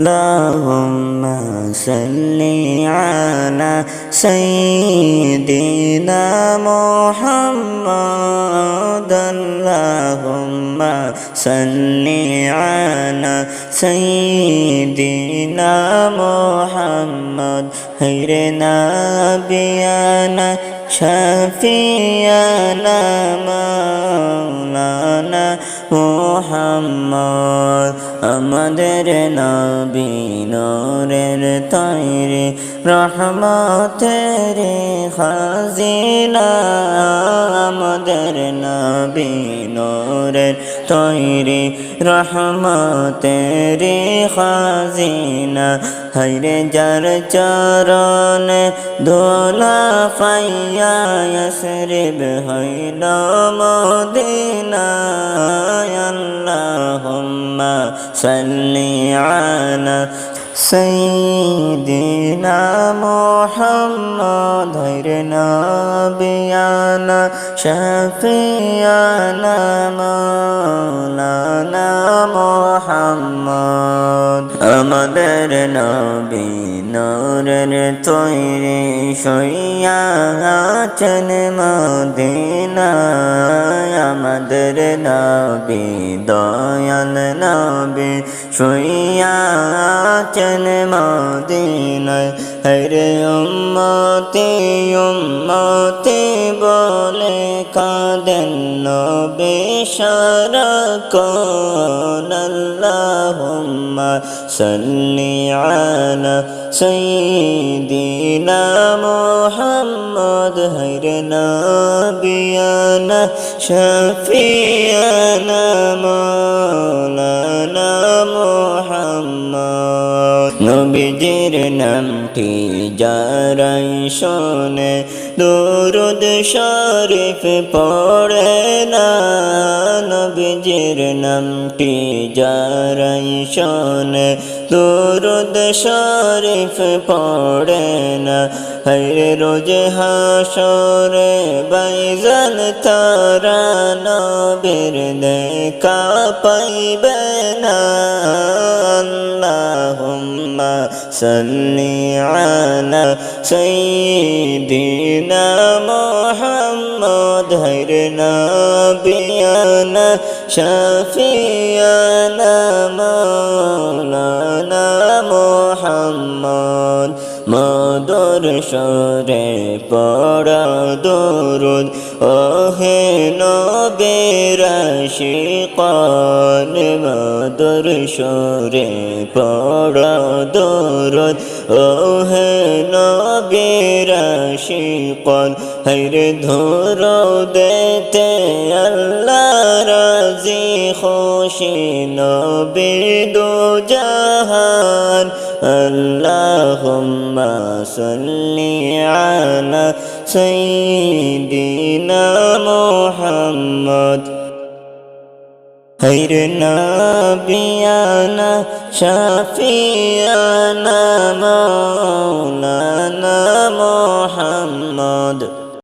اللهم صل على سيدنا محمد اللهم صل على سيدنا محمد خير نبينا شفيعنا مولانا মোহাম্মদ আমাদের নবী নূরের তৈরি রহমতের খাজিনা, আমাদের নবী নূরের তৈরি রহমতের খাজিনা। হরে যার চরণ ধোলা পাইয়া সরিব হইল মদিনা আল্লাহুম্মা সাল্লি আলা সৈদিনা মোহাম্মদর নবিয়ানা শফিয়ানা মৌলানা মোহাম্মদ। আমাদের নবী নূরের তৈরি সইয়া আছেন মদিনায়। আমাদের নবী দয়াল নবী সইয়া আছেন মদিনায়। রে উম্মতে উম্মতে বলে কাঁদেন বেশারা কল্লাহুম্মা সাল্লি আলা সাইয়্যিদিনা মুহাম্মদ হরে নবিয়ানা শফিয়ানা নবীজির নামটি যারাই শোনে, দুরুদ শরীফ পড়ে না, নবীজির নামটি যারাই শোনে, দুরুদ শরীফ পড়ে না, হরে রোজ হাসরে বাইজান তারা নবীর দেখা পাইবে না। اللهم صل على سيدنا محمد هير نبينا شفيعنا مولانا محمد. মদর সরে পড়া দরুদ। ওহে নবেরা শিকান মদর সরে পড়া দরুদ। ওহে নবেরা শিকান হরে ধর দেতে আল্লাহ রাজি, খুশি নবে দো জাহান اللهم صل على سيدنا محمد. خير نبينا شفيعنا مولانا محمد.